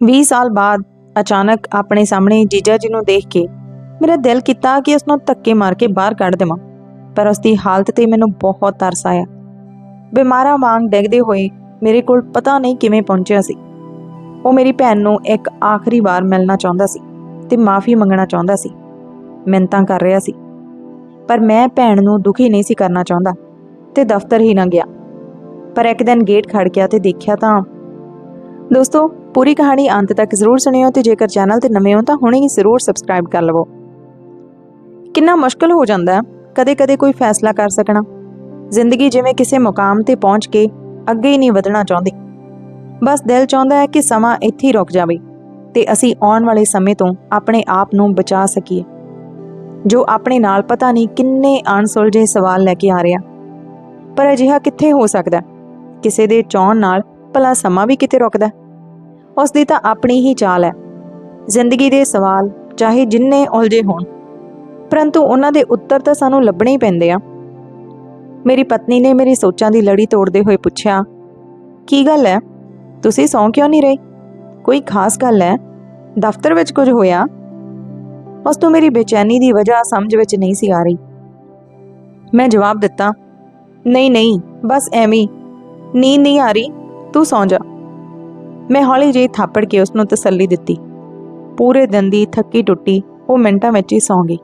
20 ਸਾਲ ਬਾਅਦ ਅਚਾਨਕ ਆਪਣੇ ਸਾਹਮਣੇ ਜੀਜਾ ਜੀ ਨੂੰ ਦੇਖ ਕੇ ਮੇਰਾ ਦਿਲ ਕੀਤਾ ਕਿ ਉਸ ਨੂੰ ਧੱਕੇ ਮਾਰ ਕੇ ਬਾਹਰ ਕੱਢ ਦੇਵਾਂ, ਪਰ ਉਸ ਦੀ ਹਾਲਤ ਤੇ ਮੈਨੂੰ ਬਹੁਤ ਤਰਸ ਆਇਆ। ਬਿਮਾਰਾਂ ਵਾਂਗ ਡਿੱਗਦੇ ਹੋਏ ਮੇਰੇ ਕੋਲ ਪਤਾ ਨਹੀਂ ਕਿਵੇਂ ਪਹੁੰਚਿਆ ਸੀ। ਉਹ ਮੇਰੀ ਭੈਣ ਨੂੰ ਇੱਕ ਆਖਰੀ ਵਾਰ ਮਿਲਣਾ ਚਾਹੁੰਦਾ ਸੀ ਤੇ ਮਾਫੀ ਮੰਗਣਾ ਚਾਹੁੰਦਾ ਸੀ। ਮਿੰਤਾਂ ਕਰ ਰਿਹਾ ਸੀ। ਪਰ ਮੈਂ ਭੈਣ ਨੂੰ ਦੁਖੀ ਨਹੀਂ ਸੀ ਕਰਨਾ ਚਾਹੁੰਦਾ ਤੇ ਦਫ਼ਤਰ ਹੀ ਨਾ ਗਿਆ। ਪਰ ਇੱਕ ਦਿਨ ਗੇਟ ਖੜ ਗਿਆ ਤੇ ਦੇਖਿਆ ਤਾਂ ਦੋਸਤੋ, ਪੂਰੀ ਕਹਾਣੀ ਅੰਤ ਤੱਕ ਜ਼ਰੂਰ ਸੁਣਿਓ ਤੇ ਜੇਕਰ ਚੈਨਲ ਤੇ ਨਵੇਂ ਹੋ ਤਾਂ ਹੁਣੇ ਹੀ ਜ਼ਰੂਰ ਸਬਸਕ੍ਰਾਈਬ ਕਰ ਲਵੋ। ਕਿੰਨਾ ਮੁਸ਼ਕਲ ਹੋ ਜਾਂਦਾ ਹੈ ਕਦੇ-ਕਦੇ ਕੋਈ ਫੈਸਲਾ ਕਰ ਸਕਣਾ। ਜ਼ਿੰਦਗੀ ਜਿਵੇਂ ਕਿਸੇ ਮੁਕਾਮ ਤੇ ਪਹੁੰਚ ਕੇ ਅੱਗੇ ਹੀ ਨਹੀਂ ਵਧਣਾ ਚਾਹੁੰਦੀ। ਬਸ ਦਿਲ ਚਾਹੁੰਦਾ ਹੈ ਕਿ ਸਮਾਂ ਇੱਥੇ ਹੀ ਰੁਕ ਜਾਵੇ ਤੇ ਅਸੀਂ ਆਉਣ ਵਾਲੇ ਸਮੇਂ ਤੋਂ ਆਪਣੇ ਆਪ ਨੂੰ ਬਚਾ ਸਕੀਏ। ਜੋ ਆਪਣੇ ਨਾਲ ਪਤਾ ਨਹੀਂ ਕਿੰਨੇ ਅਣਸੁਲਝੇ ਸਵਾਲ ਲੈ ਕੇ ਆ ਰਿਹਾ। ਪਰ ਅਜਿਹਾ ਕਿੱਥੇ ਹੋ ਸਕਦਾ ਕਿਸੇ ਦੇ ਚਾਹਣ ਨਾਲ ਭਲਾ ਸਮਾਂ ਵੀ ਕਿਤੇ ਰੁਕਦਾ ਉਸ ਦੀ ਤਾਂ ਆਪਣੀ ਹੀ ਚਾਲ ਹੈ। ਜ਼ਿੰਦਗੀ ਦੇ ਸਵਾਲ ਚਾਹੇ ਜਿੰਨੇ ਉਲਝੇ ਹੋਣ, ਪਰੰਤੂ ਉਹਨਾਂ ਦੇ ਉੱਤਰ ਤਾਂ ਸਾਨੂੰ ਲੱਭਣੇ ਹੀ ਪੈਂਦੇ ਆ। ਮੇਰੀ ਪਤਨੀ ਨੇ ਮੇਰੀ ਸੋਚਾਂ ਦੀ ਲੜੀ ਤੋੜਦੇ ਹੋਏ ਪੁੱਛਿਆ, ਕੀ ਗੱਲ ਹੈ? ਤੁਸੀਂ ਸੌਂ ਕਿਉਂ ਨਹੀਂ ਰਹੇ? ਕੋਈ ਖਾਸ ਗੱਲ ਹੈ? ਦਫ਼ਤਰ ਵਿੱਚ ਕੁਝ ਹੋਇਆ? ਉਸ ਤੋਂ ਮੇਰੀ ਬੇਚੈਨੀ ਦੀ ਵਜ੍ਹਾ ਸਮਝ ਵਿੱਚ ਨਹੀਂ ਸੀ ਆ ਰਹੀ। ਮੈਂ ਜਵਾਬ ਦਿੱਤਾ, ਨਹੀਂ ਨਹੀਂ, ਬਸ ਐਵੇਂ ਨੀਂਦ ਨਹੀਂ ਆ ਰਹੀ, ਤੂੰ ਸੌਂ ਜਾ। ਮੈਂ ਹੌਲੀ ਜਿਹੀ ਥਾਪੜ ਕੇ ਉਸ ਨੂੰ ਤਸੱਲੀ ਦਿੱਤੀ। ਪੂਰੇ ਦਿਨ ਦੀ ਥੱਕੀ ਟੁੱਟੀ, ਉਹ ਮਿੰਟਾਂ ਵਿੱਚ ਹੀ ਸੌਂ ਗਈ।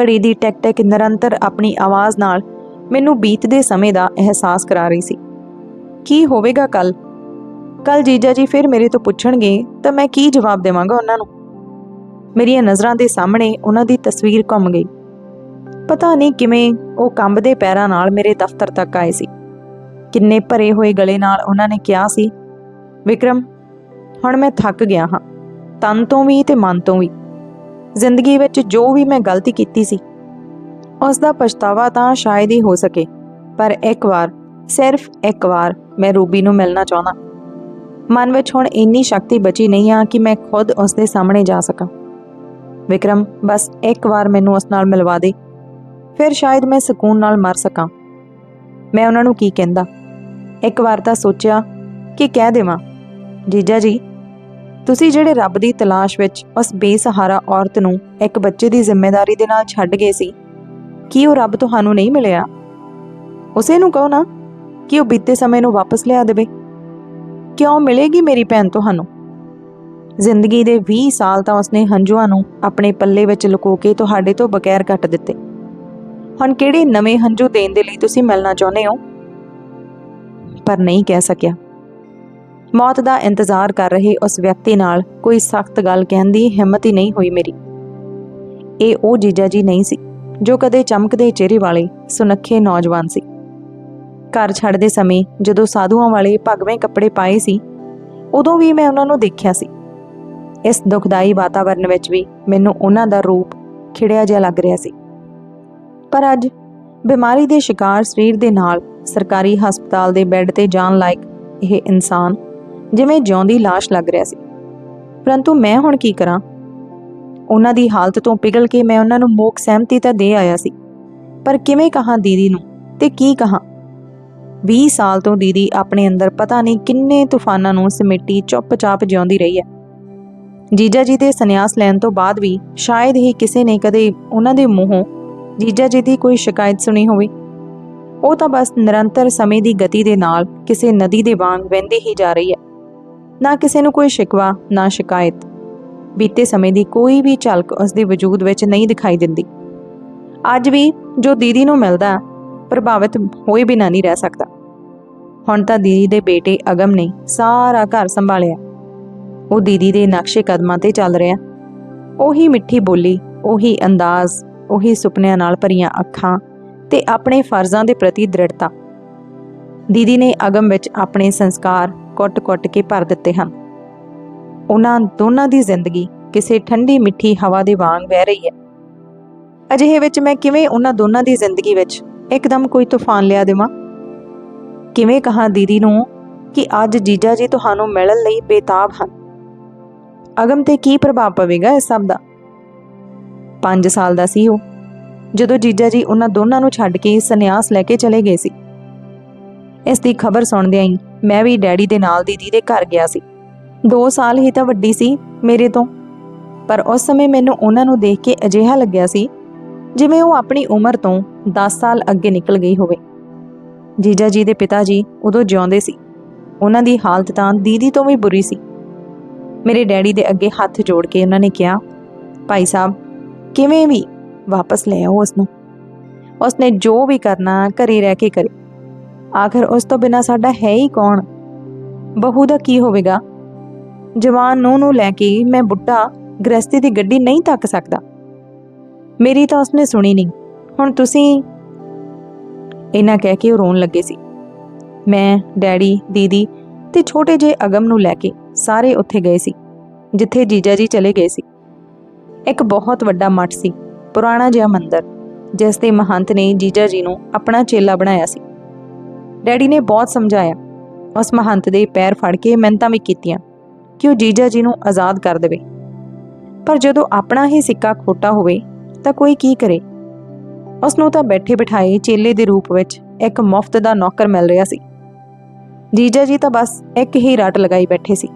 ਘੜੀ ਦੀ ਟਿਕ ਟਿਕ ਨਿਰੰਤਰ ਆਪਣੀ ਆਵਾਜ਼ ਨਾਲ ਮੈਨੂੰ ਬੀਤਦੇ ਸਮੇਂ ਦਾ ਅਹਿਸਾਸ ਕਰਾ ਰਹੀ ਸੀ। ਕੀ ਹੋਵੇਗਾ ਕੱਲ ਕੱਲ ਜੀਜਾ ਜੀ ਫਿਰ ਮੇਰੇ ਤੋਂ ਪੁੱਛਣਗੇ, ਤਾਂ ਮੈਂ ਕੀ ਜਵਾਬ ਦੇਵਾਂਗਾ ਉਹਨਾਂ ਨੂੰ? ਮੇਰੀਆਂ ਨਜ਼ਰਾਂ ਦੇ ਸਾਹਮਣੇ ਉਹਨਾਂ ਦੀ ਤਸਵੀਰ ਘੁੰਮ ਗਈ। ਪਤਾ ਨਹੀਂ ਕਿਵੇਂ ਉਹ ਕੰਬਦੇ ਪੈਰਾਂ ਨਾਲ ਮੇਰੇ ਦਫ਼ਤਰ ਤੱਕ ਆਏ ਸੀ। ਕਿੰਨੇ ਭਰੇ ਹੋਏ ਗਲੇ ਨਾਲ ਉਹਨਾਂ ਨੇ ਕਿਹਾ ਸੀ ਵਿਕਰਮ, ਹੁਣ ਮੈਂ ਥੱਕ ਗਿਆ ਹਾਂ। ਤਨ ਤੋਂ ਵੀ ਤੇ ਮਨ ਤੋਂ ਵੀ। ਜ਼ਿੰਦਗੀ ਵਿੱਚ ਜੋ ਵੀ ਮੈਂ ਗਲਤੀ ਕੀਤੀ ਸੀ ਉਸ ਦਾ ਪਛਤਾਵਾ ਤਾਂ ਸ਼ਾਇਦ ਹੀ ਹੋ ਸਕੇ, ਪਰ ਇੱਕ ਵਾਰ, ਸਿਰਫ ਇੱਕ ਵਾਰ ਮੈਂ ਰੂਬੀ ਨੂੰ ਮਿਲਣਾ ਚਾਹੁੰਦਾ। ਮਨ ਵਿੱਚ ਹੁਣ ਇੰਨੀ ਸ਼ਕਤੀ ਬਚੀ ਨਹੀਂ ਆ ਕਿ ਮੈਂ ਖੁਦ ਉਸ ਦੇ ਸਾਹਮਣੇ ਜਾ ਸਕਾਂ। ਵਿਕਰਮ, ਬਸ ਇੱਕ ਵਾਰ ਮੈਨੂੰ ਉਸ ਨਾਲ ਮਿਲਵਾ ਦੇ। ਫਿਰ ਸ਼ਾਇਦ ਮੈਂ ਸਕੂਨ ਨਾਲ ਮਰ ਸਕਾਂ। ਮੈਂ ਉਹਨਾਂ ਨੂੰ ਕੀ ਕਹਿੰਦਾ? ਇੱਕ ਵਾਰ ਤਾਂ ਸੋਚਿਆ ਕਿ ਕਹਿ ਦੇਵਾਂ ਜੀਜਾ ਜੀ, ਤੁਸੀਂ ਜਿਹੜੇ ਰੱਬ ਦੀ ਤਲਾਸ਼ ਵਿੱਚ ਉਸ ਬੇਸਹਾਰਾ ਔਰਤ ਨੂੰ ਇੱਕ ਬੱਚੇ ਦੀ ਜ਼ਿੰਮੇਵਾਰੀ ਦੇ ਨਾਲ ਛੱਡ ਗਏ ਸੀ, ਕੀ ਉਹ ਰੱਬ ਤੁਹਾਨੂੰ ਨਹੀਂ ਮਿਲਿਆ? ਉਸੇ ਨੂੰ ਕਹੋ ਨਾ ਕਿ ਉਹ ਬੀਤੇ ਸਮੇਂ ਨੂੰ ਵਾਪਸ ਲਿਆ ਦੇਵੇ। ਕਿਉਂ ਮਿਲੇਗੀ ਮੇਰੀ ਭੈਣ ਤੁਹਾਨੂੰ? ਜ਼ਿੰਦਗੀ ਦੇ 20 ਸਾਲ ਤਾਂ ਉਸਨੇ ਹੰਝੂਆਂ ਨੂੰ ਆਪਣੇ ਪੱਲੇ ਵਿੱਚ ਲੁਕੋ ਕੇ ਤੁਹਾਡੇ ਤੋਂ ਬਗੈਰ ਕੱਟ ਦਿੱਤੇ। ਹੁਣ ਕਿਹੜੇ ਨਵੇਂ ਹੰਝੂ ਦੇਣ ਦੇ ਲਈ ਤੁਸੀਂ ਮਿਲਣਾ ਚਾਹੁੰਦੇ ਹੋ? ਪਰ ਨਹੀਂ ਕਹਿ ਸਕਿਆ। ਮੌਤ ਦਾ ਇੰਤਜ਼ਾਰ ਕਰ ਰਹੇ ਉਸ ਵਿਅਕਤੀ ਨਾਲ ਕੋਈ ਸਖਤ ਗੱਲ ਕਹਿਣ ਦੀ ਹਿੰਮਤ ਹੀ ਨਹੀਂ ਹੋਈ ਮੇਰੀ। ਇਹ ਉਹ ਜੀਜਾ ਜੀ ਨਹੀਂ ਸੀ, ਜੋ ਕਦੇ ਚਮਕਦੇ ਚਿਹਰੇ ਵਾਲੇ ਸੁਨੱਖੇ ਨੌਜਵਾਨ ਸੀ। ਘਰ ਛੱਡਦੇ ਸਮੇਂ ਜਦੋਂ ਸਾਧੂਆਂ ਵਾਲੇ ਭਗਵੇਂ ਕੱਪੜੇ ਪਾਏ ਸੀ, ਉਦੋਂ ਵੀ ਮੈਂ ਉਹਨਾਂ ਨੂੰ ਦੇਖਿਆ ਸੀ। ਇਸ ਦੁਖਦਾਈ ਵਾਤਾਵਰਣ ਵਿੱਚ ਵੀ ਮੈਨੂੰ ਉਹਨਾਂ ਦਾ ਰੂਪ ਖਿੜਿਆ ਜਿਹਾ ਲੱਗ ਰਿਹਾ ਸੀ। ਪਰ ਅੱਜ ਬਿਮਾਰੀ ਦੇ ਸ਼ਿਕਾਰ ਸਰੀਰ ਦੇ ਨਾਲ ਸਰਕਾਰੀ ਹਸਪਤਾਲ ਦੇ ਬੈੱਡ ਤੇ ਜਾਣ ਲਾਇਕ ਇਹ ਇਨਸਾਨ ਜਿਵੇਂ ਜਿਉਂਦੀ ਲਾਸ਼ ਲੱਗ ਰਿਹਾ ਸੀ। ਪਰੰਤੂ ਮੈਂ ਹੁਣ ਕੀ ਕਰਾਂ? ਉਹਨਾਂ ਦੀ ਹਾਲਤ ਤੋਂ ਪਿਘਲ ਕੇ ਮੈਂ ਉਹਨਾਂ ਨੂੰ ਮੋਕ ਸਹਿਮਤੀ ਤਾਂ ਦੇ ਆਇਆ ਸੀ। ਪਰ ਕਿਵੇਂ ਕਹਾਂ ਦੀਦੀ ਨੂੰ ਤੇ ਕੀ ਕਹਾਂ? 20 ਸਾਲ ਤੋਂ ਦੀਦੀ ਆਪਣੇ ਅੰਦਰ ਪਤਾ ਨਹੀਂ ਕਿੰਨੇ ਤੂਫਾਨਾਂ ਨੂੰ ਸਮੇਟੀ ਚੁੱਪਚਾਪ ਜਿਉਂਦੀ ਰਹੀ ਹੈ। ਜੀਜਾ ਜੀ ਦੇ ਸੰਨਿਆਸ ਲੈਣ ਤੋਂ ਬਾਅਦ ਵੀ ਸ਼ਾਇਦ ਹੀ ਕਿਸੇ ਨੇ ਕਦੇ ਉਹਨਾਂ ਦੇ ਮੂੰਹੋਂ ਜੀਜਾ ਜੀ ਦੀ ਕੋਈ ਸ਼ਿਕਾਇਤ ਸੁਣੀ ਹੋਵੇ। ਉਹ ਤਾਂ ਬਸ ਨਿਰੰਤਰ ਸਮੇਂ ਦੀ ਗਤੀ ਦੇ ਨਾਲ ਕਿਸੇ ਨਦੀ ਦੇ ਵਾਂਗ ਵਹਿੰਦੀ ਹੀ ਜਾ ਰਹੀ ਹੈ। ਨਾ ਕਿਸੇ ਨੂੰ ਕੋਈ ਸ਼ਿਕਵਾ, ਨਾ ਸ਼ਿਕਾਇਤ। ਬੀਤੇ ਸਮੇਂ ਦੀ ਕੋਈ ਵੀ ਝਲਕ ਉਸ ਦੇ ਵਜੂਦ ਵਿੱਚ ਨਹੀਂ ਦਿਖਾਈ ਦਿੰਦੀ। ਅੱਜ ਵੀ ਜੋ ਦੀਦੀ ਨੂੰ ਮਿਲਦਾ, ਪ੍ਰਭਾਵਿਤ ਹੋਏ ਬਿਨਾਂ ਨਹੀਂ ਰਹਿ ਸਕਦਾ। ਹੁਣ ਤਾਂ ਦੀਦੀ ਦੇ ਬੇਟੇ ਅਗਮ ਨੇ ਸਾਰਾ ਘਰ ਸੰਭਾਲਿਆ। ਉਹ ਦੀਦੀ ਦੇ ਨਕਸ਼ੇ ਕਦਮਾਂ ਤੇ ਚੱਲ ਰਿਹਾ। ਉਹੀ ਮਿੱਠੀ ਬੋਲੀ, ਉਹੀ ਅੰਦਾਜ਼, ਉਹੀ ਸੁਪਨਿਆਂ ਨਾਲ ਭਰੀਆਂ ਅੱਖਾਂ ਤੇ ਆਪਣੇ ਫਰਜ਼ਾਂ ਦੇ ਪ੍ਰਤੀ ਦ੍ਰਿੜਤਾ। ਦੀਦੀ ਨੇ ਅਗਮ ਵਿੱਚ ਆਪਣੇ ਸੰਸਕਾਰ ਕੁੱਟ-ਕੁੱਟ ਕੇ ਭਰ ਦਿੱਤੇ ਹਨ। ਉਹਨਾਂ ਦੋਨਾਂ ਦੀ ਜ਼ਿੰਦਗੀ ਕਿਸੇ ਠੰਡੀ ਮਿੱਠੀ ਹਵਾ ਦੇ ਵਾਂਗ ਵਹਿ ਰਹੀ ਹੈ। ਅਜਿਹੇ ਵਿੱਚ ਮੈਂ ਕਿਵੇਂ ਉਹਨਾਂ ਦੋਨਾਂ ਦੀ ਜ਼ਿੰਦਗੀ ਵਿੱਚ ਇੱਕਦਮ ਕੋਈ ਤੂਫਾਨ ਲਿਆ ਦੇਵਾਂ? ਕਿਵੇਂ ਕਹਾਂ ਦੀਦੀ ਨੂੰ ਕਿ ਅੱਜ ਜੀਜਾ ਜੀ ਤੁਹਾਨੂੰ ਮਿਲਣ ਲਈ ਬੇਤਾਬ ਹਨ? ਅਗਮ ਤੇ ਕੀ ਪ੍ਰਭਾਵ ਪਵੇਗਾ ਇਸ ਸਭ ਦਾ? 5 ਸਾਲ ਦਾ ਸੀ ਉਹ, ਜਦੋਂ ਜੀਜਾ ਜੀ ਉਹਨਾਂ ਦੋਨਾਂ ਨੂੰ ਛੱਡ ਕੇ ਸੰਨਿਆਸ ਲੈ ਕੇ ਚਲੇ ਗਏ ਸੀ। ਇਸ ਦੀ ਖਬਰ ਸੁਣਦਿਆਂ ਹੀ ਮੈਂ ਵੀ ਡੈਡੀ ਦੇ ਨਾਲ ਦੀਦੀ ਦੇ ਘਰ ਗਿਆ ਸੀ। 2 ਸਾਲ ਹੀ ਤਾਂ ਵੱਡੀ ਸੀ ਮੇਰੇ ਤੋਂ। ਪਰ ਉਸ ਸਮੇਂ ਮੈਨੂੰ ਉਹਨਾਂ ਨੂੰ ਦੇਖ ਕੇ ਅਜਿਹਾ ਲੱਗਿਆ ਸੀ, ਜਿਵੇਂ ਉਹ ਆਪਣੀ ਉਮਰ ਤੋਂ 10 ਸਾਲ ਅੱਗੇ ਨਿਕਲ ਗਈ ਹੋਵੇ। ਜੀਜਾ ਜੀ ਦੇ ਪਿਤਾ ਜੀ ਉਦੋਂ ਜਿਉਂਦੇ ਸੀ। ਉਹਨਾਂ ਦੀ ਹਾਲਤ ਤਾਂ ਦੀਦੀ ਤੋਂ ਵੀ ਬੁਰੀ ਸੀ। ਮੇਰੇ ਡੈਡੀ ਦੇ ਅੱਗੇ ਹੱਥ ਜੋੜ ਕੇ ਉਹਨਾਂ ਨੇ ਕਿਹਾ, ਭਾਈ ਸਾਹਿਬ, ਕਿਵੇਂ ਵੀ ਵਾਪਸ ਲੈ ਆਓ ਉਸ ਨੂੰ ਉਸਨੇ ਜੋ ਵੀ ਕਰਨਾ ਘਰੇ ਰਹਿ ਕੇ ਕਰੇ। ਆਖਰ ਉਸ ਤੋਂ ਬਿਨਾ ਸਾਡਾ ਹੈ ਹੀ ਕੌਣ? ਬਹੂ ਦਾ ਕੀ ਹੋਵੇਗਾ? ਜਵਾਨ ਨੂੰ ਨੂੰ ਲੈ ਕੇ ਮੈਂ ਬੁੱਢਾ ਗ੍ਰਸਤੀ ਦੀ ਗੱਡੀ ਨਹੀਂ ਤੱਕ ਸਕਦਾ। ਮੇਰੀ ਤਾਂ ਉਸਨੇ ਸੁਣੀ ਨਹੀਂ। ਹੁਣ ਤੁਸੀਂ ਇਹਨਾਂ ਕਹਿ ਕੇ ਉਹ ਰੋਣ ਲੱਗੇ ਸੀ। ਮੈਂ, ਡੈਡੀ, ਦੀਦੀ ਤੇ ਛੋਟੇ ਜਿਹੇ ਅਗਮ ਨੂੰ ਲੈ ਕੇ ਸਾਰੇ ਉੱਥੇ ਗਏ ਸੀ, ਜਿੱਥੇ ਜੀਜਾ ਜੀ ਚਲੇ ਗਏ ਸੀ। ਇੱਕ ਬਹੁਤ ਵੱਡਾ ਮੱਠ ਸੀ, ਪੁਰਾਣਾ ਜਿਹਾ ਮੰਦਿਰ, ਜਿਸ ਦੇ ਮਹੰਤ ਨੇ ਜੀਜਾ ਜੀ ਨੂੰ ਆਪਣਾ ਚੇਲਾ ਬਣਾਇਆ ਸੀ। ਡੈਡੀ ਨੇ ਬਹੁਤ ਸਮਝਾਇਆ। ਉਸ ਮਹੰਤ ਦੇ ਪੈਰ ਫੜ ਕੇ ਮਿਹਨਤਾਂ ਵੀ ਕੀਤੀਆਂ ਕਿ ਉਹ ਜੀਜਾ ਜੀ ਨੂੰ ਆਜ਼ਾਦ ਕਰ ਦੇਵੇ। ਪਰ ਜਦੋਂ ਆਪਣਾ ਹੀ ਸਿੱਕਾ ਖੋਟਾ ਹੋਵੇ ਤਾਂ ਕੋਈ ਕੀ ਕਰੇ? ਉਸ ਨੂੰ ਤਾਂ ਬੈਠੇ ਬਿਠਾਏ ਚੇਲੇ ਦੇ ਰੂਪ ਵਿੱਚ ਇੱਕ ਮੁਫਤ ਦਾ ਨੌਕਰ ਮਿਲ ਰਿਹਾ ਸੀ। ਜੀਜਾ ਜੀ ਤਾਂ ਬਸ ਇੱਕ ਹੀ ਰੱਟ ਲਗਾਈ ਬੈਠੇ ਸੀ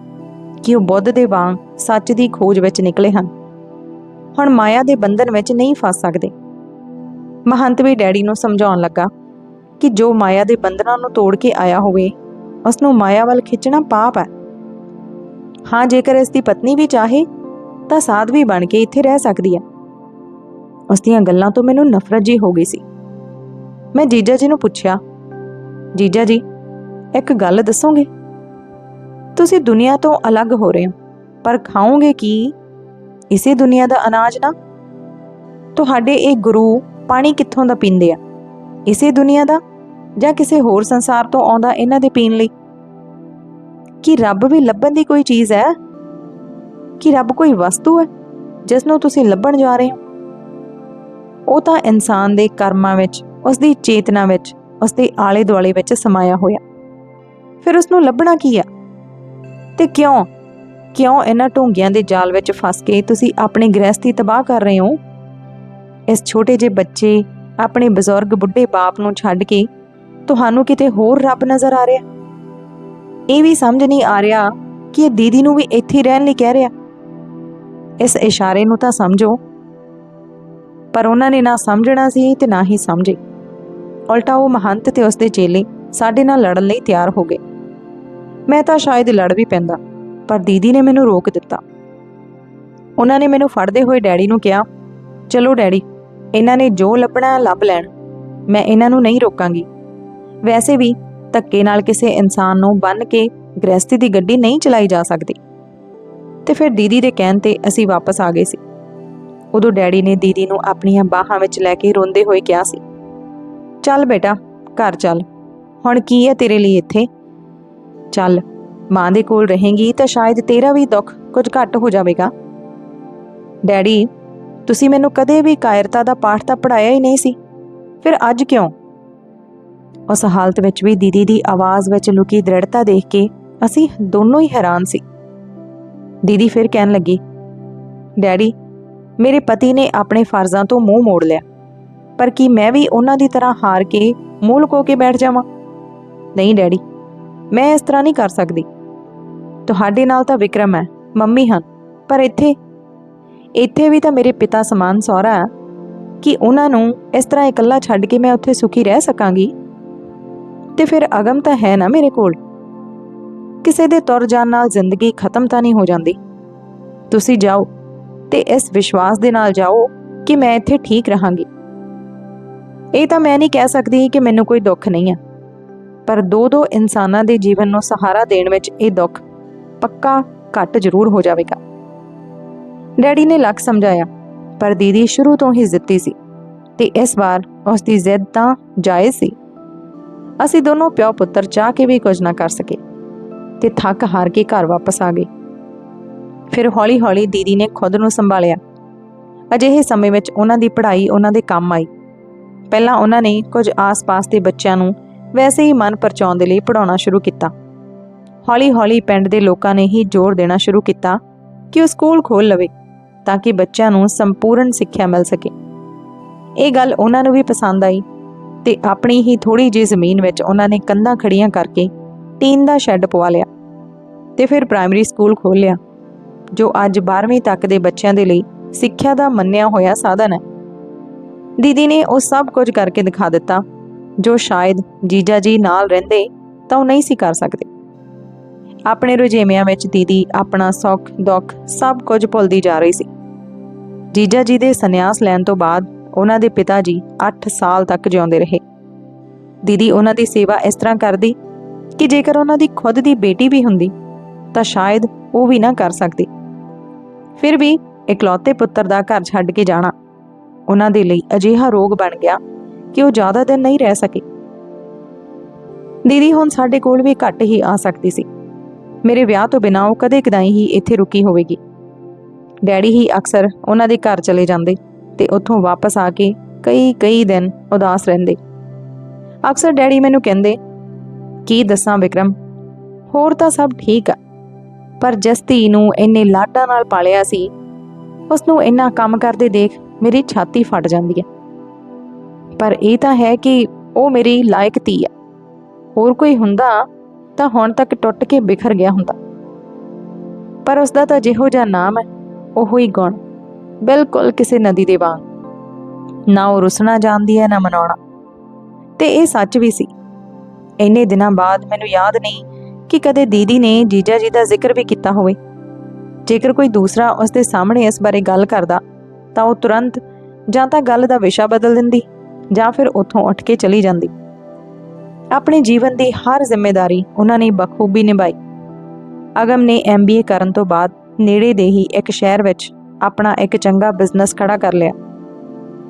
ਕਿ ਉਹ ਬੁੱਧ ਦੇ ਵਾਂਗ ਸੱਚ ਦੀ ਖੋਜ ਵਿੱਚ ਨਿਕਲੇ ਹਨ। ਹੁਣ ਮਾਇਆ ਦੇ ਬੰਧਨ ਵਿੱਚ ਨਹੀਂ ਫਸ ਸਕਦੇ। ਮਹੰਤ ਵੀ ਡੈਡੀ ਨੂੰ ਸਮਝਾਉਣ ਲੱਗਾ ਕਿ ਜੋ ਮਾਇਆ ਦੇ ਬੰਧਨਾਂ ਨੂੰ ਤੋੜ ਕੇ ਆਇਆ ਹੋਵੇ ਉਸ ਨੂੰ ਮਾਇਆ ਵੱਲ ਖਿੱਚਣਾ ਪਾਪ ਹੈ। ਹਾਂ, ਜੇਕਰ ਇਸ ਦੀ ਪਤਨੀ ਵੀ ਚਾਹੇ, ਤਾਂ ਸਾਧਵੀ ਬਣ ਕੇ ਇੱਥੇ ਰਹਿ ਸਕਦੀ ਹੈ। ਉਸ ਦੀਆਂ ਗੱਲਾਂ ਤੋਂ ਮੈਨੂੰ ਨਫ਼ਰਤ ਜੀ ਹੋ ਗਈ ਸੀ। ਮੈਂ ਜੀਜਾ ਜੀ ਨੂੰ ਪੁੱਛਿਆ, ਜੀਜਾ ਜੀ, ਇੱਕ ਗੱਲ ਦੱਸੋਗੇ? ਤੁਸੀਂ ਦੁਨੀਆ ਤੋਂ ਅਲੱਗ ਹੋ ਰਹੇ ਹੋ, ਪਰ ਖਾਓਗੇ ਕੀ? ਇਸੇ ਦੁਨੀਆ ਦਾ ਅਨਾਜ ਨਾ? ਤੁਹਾਡੇ ਇਹ ਗੁਰੂ ਪਾਣੀ ਕਿੱਥੋਂ ਦਾ ਪੀਂਦੇ ਆ? ਇਸੇ ਦੁਨੀਆ ਦਾ ਜਾਂ ਕਿਸੇ ਹੋਰ ਸੰਸਾਰ ਤੋਂ ਆਉਂਦਾ ਇਹਨਾਂ ਦੇ ਪੀਣ ਲਈ? ਕਿ ਰੱਬ ਵੀ ਲੱਭਣ ਦੀ ਕੋਈ ਚੀਜ਼ ਹੈ? ਕਿ ਰੱਬ ਕੋਈ ਵਸਤੂ ਹੈ ਜਿਸ ਨੂੰ ਤੁਸੀਂ ਲੱਭਣ ਜਾ ਰਹੇ ਹੋ? ਉਹ ਤਾਂ ਇਨਸਾਨ ਦੇ ਕਰਮਾਂ ਵਿੱਚ ਉਸ ਦੀ ਚੇਤਨਾ ਵਿੱਚ ਉਸ ਦੇ ਆਲੇ ਦੁਆਲੇ ਵਿੱਚ ਸਮਾਇਆ ਹੋਇਆ। ਫਿਰ ਉਸ ਨੂੰ ਲੱਭਣਾ ਕੀ ਆ ਤੇ ਕਿਉਂ? ਕਿਉਂ ਇਹਨਾਂ ਢੋਂਗਿਆਂ ਦੇ ਜਾਲ ਵਿੱਚ ਫਸ ਕੇ ਤੁਸੀਂ ਆਪਣੇ ਗ੍ਰਹਿਸਥੀ ਤਬਾਹ ਕਰ ਰਹੇ ਹੋ? ਇਸ ਛੋਟੇ ਜਿਹੇ ਬੱਚੇ ਆਪਣੇ ਬਜ਼ੁਰਗ ਬੁੱਢੇ ਬਾਪ ਨੂੰ ਛੱਡ ਕੇ ਤੁਹਾਨੂੰ ਕਿਤੇ ਹੋਰ ਰੱਬ ਨਜ਼ਰ ਆ ਰਿਹਾ? ਇਹ ਵੀ ਸਮਝ ਨਹੀਂ ਆ ਰਿਹਾ ਕਿ ਇਹ ਦੀਦੀ ਨੂੰ ਵੀ ਇੱਥੇ ਰਹਿਣ ਲਈ ਕਹਿ ਰਿਹਾ। ਇਸ ਇਸ਼ਾਰੇ ਨੂੰ ਤਾਂ ਸਮਝੋ। ਪਰ ਉਹਨਾਂ ਨੇ ਨਾ ਸਮਝਣਾ ਸੀ ਤੇ ਨਾ ਹੀ ਸਮਝੇ। ਉਲਟਾ ਉਹ ਮਹੰਤ ਤੇ ਉਸਦੇ ਚੇਲੇ ਸਾਡੇ ਨਾਲ ਲੜਨ ਲਈ ਤਿਆਰ ਹੋ ਗਏ। ਮੈਂ ਤਾਂ ਸ਼ਾਇਦ ਲੜ ਵੀ ਪੈਂਦਾ, ਪਰ ਦੀਦੀ ਨੇ ਮੈਨੂੰ ਰੋਕ ਦਿੱਤਾ। ਉਹਨਾਂ ਨੇ ਮੈਨੂੰ ਫੜਦੇ ਹੋਏ ਡੈਡੀ ਨੂੰ ਕਿਹਾ, ਚਲੋ ਡੈਡੀ ਇਹਨਾਂ ਨੇ ਜੋ ਲੱਭਣਾ ਲੱਭ ਲੈਣ। ਮੈਂ ਇਹਨਾਂ ਨੂੰ ਨਹੀਂ ਰੋਕਾਂਗੀ। ਵੈਸੇ ਵੀ ਧੱਕੇ ਨਾਲ ਕਿਸੇ ਇਨਸਾਨ ਨੂੰ ਬੰਨ ਕੇ ਗ੍ਰਹਿਸਤੀ ਦੀ ਗੱਡੀ ਨਹੀਂ ਚਲਾਈ ਜਾ ਸਕਦੀ। ਤੇ ਫਿਰ ਦੀਦੀ ਦੇ ਕਹਿਣ ਤੇ ਅਸੀਂ ਵਾਪਸ ਆ ਗਏ ਸੀ। ਉਦੋਂ ਡੈਡੀ ਨੇ ਦੀਦੀ ਨੂੰ ਆਪਣੀਆਂ ਬਾਹਾਂ ਵਿੱਚ ਲੈ ਕੇ ਰੋਂਦੇ ਹੋਏ ਕਿਹਾ ਸੀ, ਚੱਲ ਬੇਟਾ, ਘਰ ਚੱਲ। ਹੁਣ ਕੀ ਹੈ ਤੇਰੇ ਲਈ ਇੱਥੇ? ਚੱਲ, ਮਾਂ ਦੇ ਕੋਲ ਰਹੇਂਗੀ ਤਾਂ ਸ਼ਾਇਦ ਤੇਰਾ ਵੀ ਦੁੱਖ ਕੁਝ ਘੱਟ ਹੋ ਜਾਵੇਗਾ। ਡੈਡੀ ਤੁਸੀਂ ਮੈਨੂੰ ਕਦੇ ਵੀ ਕਾਇਰਤਾ ਦਾ ਪਾਠ ਤਾਂ ਪੜਾਇਆ ਹੀ ਨਹੀਂ ਸੀ। ਫਿਰ ਅੱਜ ਕਿਉਂ? ਉਸ ਹਾਲਤ ਵਿੱਚ ਵੀ ਦੀਦੀ ਦੀ ਆਵਾਜ਼ ਵਿੱਚ ਲੁਕੀ ਦ੍ਰਿੜਤਾ ਦੇਖ ਕੇ ਅਸੀਂ ਦੋਨੋਂ ਹੀ ਹੈਰਾਨ ਸੀ। ਦੀਦੀ ਫਿਰ ਕਹਿਣ ਲੱਗੀ, ਡੈਡੀ, ਮੇਰੇ ਪਤੀ ਨੇ ਆਪਣੇ ਫਰਜ਼ਾਂ ਤੋਂ ਮੂੰਹ ਮੋੜ ਲਿਆ। ਪਰ ਕੀ ਮੈਂ ਵੀ ਉਹਨਾਂ ਦੀ ਤਰ੍ਹਾਂ ਹਾਰ ਕੇ ਮੂੰਹ ਲੁਕੋ ਕੇ ਬੈਠ ਜਾਵਾਂ? ਨਹੀਂ ਡੈਡੀ, ਮੈਂ ਇਸ ਤਰ੍ਹਾਂ ਨਹੀਂ ਕਰ ਸਕਦੀ। ਤੁਹਾਡੇ ਨਾਲ ਤਾਂ ਵਿਕਰਮ ਹੈ, ਮੰਮੀ ਹਨ, ਪਰ ਇੱਥੇ ਇੱਥੇ ਵੀ ਤਾਂ ਮੇਰੇ ਪਿਤਾ ਸਮਾਨ ਸਹੁਰਾ ਹੈ ਕਿ ਉਹਨਾਂ ਨੂੰ ਇਸ ਤਰ੍ਹਾਂ ਇਕੱਲਾ ਛੱਡ ਕੇ ਮੈਂ ਉੱਥੇ ਸੁਖੀ ਰਹਿ ਸਕਾਂਗੀ? ਤੇ ਫਿਰ ਅਗਮ ਤਾਂ ਹੈ ਨਾ ਮੇਰੇ ਕੋਲ। ਕਿਸੇ ਦੇ ਤੁਰ ਜਾਣ ਨਾਲ ਜ਼ਿੰਦਗੀ ਖਤਮ ਤਾਂ ਨਹੀਂ ਹੋ ਜਾਂਦੀ। ਤੁਸੀਂ ਜਾਓ ਤੇ ਇਸ ਵਿਸ਼ਵਾਸ ਦੇ ਨਾਲ ਜਾਓ ਕਿ ਮੈਂ ਇੱਥੇ ਠੀਕ ਰਹਾਂਗੀ। ਇਹ ਤਾਂ ਮੈਂ ਨਹੀਂ ਕਹਿ ਸਕਦੀ ਕਿ ਮੈਨੂੰ ਕੋਈ ਦੁੱਖ ਨਹੀਂ ਹੈ ਪਰ ਦੋ ਦੋ ਇਨਸਾਨਾਂ ਦੇ ਜੀਵਨ ਨੂੰ ਸਹਾਰਾ ਦੇਣ ਵਿੱਚ ਇਹ ਦੁੱਖ ਪੱਕਾ ਘੱਟ ਜ਼ਰੂਰ ਹੋ ਜਾਵੇਗਾ। ਡੈਡੀ ਨੇ ਲੱਖ ਸਮਝਾਇਆ, ਪਰ ਦੀਦੀ ਸ਼ੁਰੂ ਤੋਂ ਹੀ ਜ਼ਿੱਦੀ ਸੀ ਤੇ ਇਸ ਵਾਰ ਉਸ ਦੀ ਜ਼ਿੱਦ ਤਾਂ ਜਾਇਜ਼ ਸੀ। ਅਸੀਂ ਦੋਨੋਂ ਪਿਓ ਪੁੱਤਰ ਚਾਹ ਕੇ ਵੀ ਕੁਝ ਨਾ ਕਰ ਸਕੇ ਤੇ ਥੱਕ ਹਾਰ ਕੇ ਘਰ ਵਾਪਸ ਆ ਗਏ। ਫਿਰ ਹੌਲੀ-ਹੌਲੀ ਦੀਦੀ ਨੇ ਖੁਦ ਨੂੰ ਸੰਭਾਲਿਆ। ਅਜਿਹੇ ਸਮੇਂ ਵਿੱਚ ਉਹਨਾਂ ਦੀ ਪੜ੍ਹਾਈ, ਉਹਨਾਂ ਦੇ ਕੰਮ ਆਈ। ਪਹਿਲਾਂ ਉਹਨਾਂ ਨੇ ਕੁਝ ਆਸ-ਪਾਸ ਦੇ ਬੱਚਿਆਂ ਨੂੰ ਵੈਸੇ ਹੀ ਮਨ ਪਰਚਾਉਣ ਦੇ ਲਈ ਪੜਾਉਣਾ ਸ਼ੁਰੂ ਕੀਤਾ। ਹੌਲੀ-ਹੌਲੀ ਪਿੰਡ ਦੇ ਲੋਕਾਂ ਨੇ ਹੀ ਜ਼ੋਰ ਦੇਣਾ ਸ਼ੁਰੂ ਕੀਤਾ ਕਿ ਉਹ ਸਕੂਲ ਖੋਲ੍ਹ ਲਵੇ। ਤਾਂ ਕਿ ਬੱਚਿਆਂ ਨੂੰ ਸੰਪੂਰਨ ਸਿੱਖਿਆ ਮਿਲ ਸਕੇ। ਇਹ ਗੱਲ ਉਹਨਾਂ ਨੂੰ ਵੀ ਪਸੰਦ ਆਈ ਤੇ ਆਪਣੀ ਹੀ ਥੋੜੀ ਜਿਹੀ ਜ਼ਮੀਨ ਵਿੱਚ ਉਹਨਾਂ ਨੇ ਕੰਧਾਂ ਖੜੀਆਂ ਕਰਕੇ ਟੀਨ ਦਾ ਸ਼ੈੱਡ ਪਵਾ ਲਿਆ ਤੇ ਫਿਰ ਪ੍ਰਾਇਮਰੀ ਸਕੂਲ ਖੋਲ੍ਹਿਆ ਜੋ ਅੱਜ 12ਵੀਂ ਤੱਕ ਦੇ ਬੱਚਿਆਂ ਦੇ ਲਈ ਸਿੱਖਿਆ ਦਾ ਮੰਨਿਆ ਹੋਇਆ ਸਾਧਨ ਹੈ। ਦੀਦੀ ਨੇ ਉਹ ਸਭ ਕੁਝ ਕਰਕੇ ਦਿਖਾ ਦਿੱਤਾ, ਜੋ ਸ਼ਾਇਦ ਜੀਜਾ ਜੀ ਨਾਲ ਰਹਿੰਦੇ ਤਾਂ ਉਹ ਨਹੀਂ ਸੀ ਕਰ ਸਕਦੇ। ਆਪਣੇ ਰੁਝੇਵਿਆਂ ਵਿੱਚ ਦੀਦੀ ਆਪਣਾ ਸੁੱਖ ਦੁੱਖ ਸਭ ਕੁਝ ਭੁੱਲਦੀ ਜਾ ਰਹੀ ਸੀ। ਜੀਜਾ ਜੀ ਦੇ ਸੰਨਿਆਸ ਲੈਣ ਤੋਂ ਬਾਅਦ ਉਹਨਾਂ ਦੇ ਪਿਤਾ ਜੀ 8 ਸਾਲ ਤੱਕ ਜਿਉਂਦੇ ਰਹੇ। ਦੀਦੀ ਉਹਨਾਂ ਦੀ ਸੇਵਾ ਇਸ ਤਰ੍ਹਾਂ ਕਰਦੀ ਕਿ ਜੇਕਰ ਉਹਨਾਂ ਦੀ ਖੁਦ ਦੀ ਬੇਟੀ ਵੀ ਹੁੰਦੀ, ਤਾਂ ਸ਼ਾਇਦ ਉਹ ਵੀ ਨਾ ਕਰ ਸਕਦੀ। ਫਿਰ ਵੀ ਇਕਲੌਤੇ ਪੁੱਤਰ ਦਾ ਘਰ ਛੱਡ ਕੇ ਜਾਣਾ ਉਹਨਾਂ ਦੇ ਲਈ ਅਜਿਹਾ ਰੋਗ ਬਣ ਗਿਆ ਕਿ ਉਹ ਜ਼ਿਆਦਾ ਦਿਨ ਨਹੀਂ ਰਹਿ ਸਕੇ। ਦੀਦੀ ਹੁਣ ਸਾਡੇ ਕੋਲ ਵੀ ਘੱਟ ਹੀ ਆ ਸਕਦੀ ਸੀ। ਮੇਰੇ ਵਿਆਹ ਤੋਂ ਬਿਨਾਂ ਉਹ ਕਦੇ ਕਦਾਈ ਹੀ ਇੱਥੇ ਰੁਕੀ ਹੋਵੇਗੀ। ਡੈਡੀ ਹੀ ਅਕਸਰ ਉਹਨਾਂ ਦੇ ਘਰ ਚਲੇ ਜਾਂਦੇ ਤੇ ਉੱਥੋਂ ਵਾਪਸ ਆ ਕੇ ਕਈ ਕਈ ਦਿਨ ਉਦਾਸ ਰਹਿੰਦੇ। ਅਕਸਰ ਡੈਡੀ ਮੈਨੂੰ ਕਹਿੰਦੇ, ਕੀ ਦੱਸਾਂ ਵਿਕਰਮ? ਹੋਰ ਤਾਂ ਸਭ ਠੀਕ ਆ। ਪਰ ਜਿਸ ਧੀ ਨੂੰ ਇੰਨੇ ਲਾਡਾਂ ਨਾਲ ਪਾਲਿਆ ਸੀ ਉਸ ਨੂੰ ਇੰਨਾ ਕੰਮ ਕਰਦੇ ਦੇਖ ਮੇਰੀ ਛਾਤੀ ਫਟ ਜਾਂਦੀ ਹੈ ਪਰ ਇਹ ਤਾਂ ਹੈ ਕਿ ਉਹ ਮੇਰੀ ਲਾਇਕ ਧੀ ਆ। ਹੋਰ ਕੋਈ ਹੁੰਦਾ ਤਾਂ ਹੁਣ ਤੱਕ ਟੁੱਟ ਕੇ ਬਿਖਰ ਗਿਆ ਹੁੰਦਾ। ਪਰ ਉਸ ਦਾ ਤਾਂ ਜਿਹੋ ਜਿਹਾ ਨਾਮ ਹੈ। ਉਹੋ ਹੀ ਗੁਣ। ਬਿਲਕੁਲ ਕਿਸੇ ਨਦੀ ਦੇ ਵਾਂਗ। ਨਾ ਉਹ ਰੁਸਣਾ ਜਾਣਦੀ ਹੈ, ਨਾ ਮਨਾਉਣਾ। ਤੇ ਇਹ ਸੱਚ ਵੀ ਸੀ। ਇੰਨੇ ਦਿਨਾਂ ਬਾਅਦ ਮੈਨੂੰ ਯਾਦ ਨਹੀਂ ਕਿ ਕਦੇ ਦੀਦੀ ਨੇ ਜੀਜਾ ਜੀ ਦਾ ਜ਼ਿਕਰ ਵੀ ਕੀਤਾ ਹੋਵੇ। ਜੇਕਰ ਕੋਈ ਦੂਸਰਾ ਉਸ ਦੇ ਸਾਹਮਣੇ ਇਸ ਬਾਰੇ ਗੱਲ ਕਰਦਾ, ਤਾਂ ਉਹ ਤੁਰੰਤ ਜਾਂ ਤਾਂ ਗੱਲ ਦਾ ਵਿਸ਼ਾ ਬਦਲ ਦਿੰਦੀ, ਜਾਂ ਫਿਰ ਉੱਥੋਂ ਉੱਠ ਕੇ ਚਲੀ ਜਾਂਦੀ। ਆਪਣੇ ਜੀਵਨ ਦੀ ਹਰ ਜ਼ਿੰਮੇਵਾਰੀ ਉਹਨਾਂ ਨੇ ਬਖੂਬੀ ਨਿਭਾਈ। ਅਗਮ ਨੇ ਐਮਬੀਏ ਕਰਨ ਤੋਂ ਬਾਅਦ ਨੇੜੇ ਦੇ ਹੀ ਇੱਕ ਸ਼ਹਿਰ ਵਿੱਚ ਆਪਣਾ ਇੱਕ ਚੰਗਾ ਬਿਜ਼ਨਸ ਖੜਾ ਕਰ ਲਿਆ।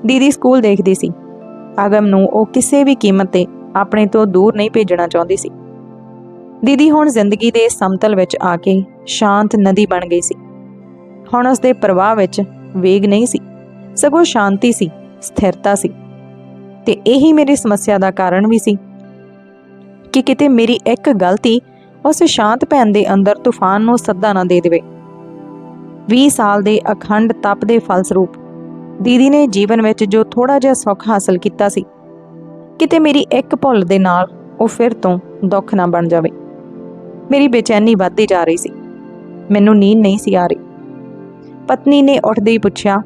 ਦੀਦੀ ਸਕੂਲ ਦੇਖਦੀ ਸੀ। ਅਗਮ ਨੂੰ ਉਹ ਕਿਸੇ ਵੀ ਕੀਮਤ ਤੇ ਆਪਣੇ ਤੋਂ ਦੂਰ ਨਹੀਂ ਭੇਜਣਾ ਚਾਹੁੰਦੀ ਸੀ। ਦੀਦੀ ਹੁਣ ਜ਼ਿੰਦਗੀ ਦੇ ਸਮਤਲ ਵਿੱਚ ਆ ਕੇ ਸ਼ਾਂਤ ਨਦੀ ਬਣ ਗਈ ਸੀ। ਹੁਣ ਉਸ ਦੇ ਪ੍ਰਵਾਹ ਵਿੱਚ ਵੇਗ ਨਹੀਂ ਸੀ। ਸਗੋਂ ਸ਼ਾਂਤੀ ਸੀ, ਸਥਿਰਤਾ ਸੀ। ਤੇ ਇਹੀ ਮੇਰੀ ਸਮੱਸਿਆ ਦਾ ਕਾਰਨ ਵੀ ਸੀ ਕਿ ਕਿਤੇ ਮੇਰੀ ਇੱਕ ਗਲਤੀ ਉਸ ਸ਼ਾਂਤ ਭੈਣ ਦੇ ਅੰਦਰ ਤੂਫਾਨ ਨੂੰ ਸੱਦਾ ਨਾ ਦੇ ਦੇਵੇ। 20 ਸਾਲ ਦੇ ਅਖੰਡ ਤਪ ਦੇ ਫਲਸਰੂਪ। ਦੀਦੀ ਨੇ ਜੀਵਨ ਵਿੱਚ ਜੋ ਥੋੜਾ ਜਿਹਾ ਸੁੱਖ ਹਾਸਲ ਕੀਤਾ ਸੀ, ਕਿਤੇ ਮੇਰੀ ਇੱਕ ਭੁੱਲ ਦੇ ਨਾਲ ਉਹ ਫਿਰ ਤੋਂ ਦੁੱਖ ਨਾ ਬਣ ਜਾਵੇ। ਮੇਰੀ ਬੇਚੈਨੀ ਵੱਧਦੀ ਜਾ ਰਹੀ ਸੀ। ਮੈਨੂੰ ਨੀਂਦ ਨਹੀਂ ਸੀ ਆ ਰਹੀ। ਪਤਨੀ ਨੇ ਉੱਠਦੇ ਹੀ ਪੁੱਛਿਆ,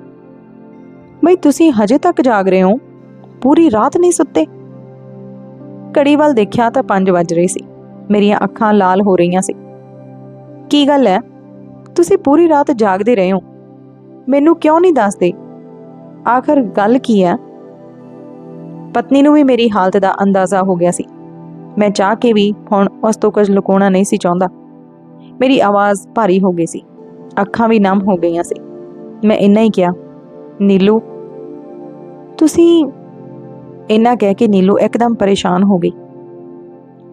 ਬਈ ਤੁਸੀਂ ਹਜੇ ਤੱਕ ਜਾਗ ਰਹੇ ਹੋ? ਪੂਰੀ ਰਾਤ ਨਹੀਂ ਸੁੱਤੇ? ਘੜੀ ਵੱਲ ਦੇਖਿਆ ਤਾਂ 5 ਵੱਜ ਰਹੇ ਸੀ। ਮੇਰੀਆਂ ਅੱਖਾਂ ਲਾਲ ਹੋ ਰਹੀਆਂ ਸੀ। ਕੀ ਗੱਲ ਹੈ? ਤੁਸੀਂ ਪੂਰੀ ਰਾਤ ਜਾਗਦੇ ਰਹੇ ਹੋ। ਮੈਨੂੰ ਕਿਉਂ ਨਹੀਂ ਦੱਸਦੇ? ਆਖਰ ਗੱਲ ਕੀ ਹੈ? ਪਤਨੀ ਨੂੰ ਵੀ ਮੇਰੀ ਹਾਲਤ ਦਾ ਅੰਦਾਜ਼ਾ ਹੋ ਗਿਆ ਸੀ। ਮੈਂ ਚਾਹ ਕੇ ਵੀ ਹੁਣ ਉਸ ਤੋਂ ਕੁਝ ਲੁਕਾਉਣਾ ਨਹੀਂ ਸੀ ਚਾਹੁੰਦਾ। ਮੇਰੀ ਆਵਾਜ਼ ਭਾਰੀ ਹੋ ਗਈ ਸੀ। ਅੱਖਾਂ ਵੀ ਨਮ ਹੋ ਗਈਆਂ ਸੀ। ਮੈਂ ਇੰਨਾ ਹੀ ਕਿਹਾ, ਨੀਲੂ, ਤੁਸੀਂ ਇੰਨਾ ਕਹਿ ਕੇ ਨੀਲੂ ਇੱਕਦਮ ਪਰੇਸ਼ਾਨ ਹੋ ਗਈ।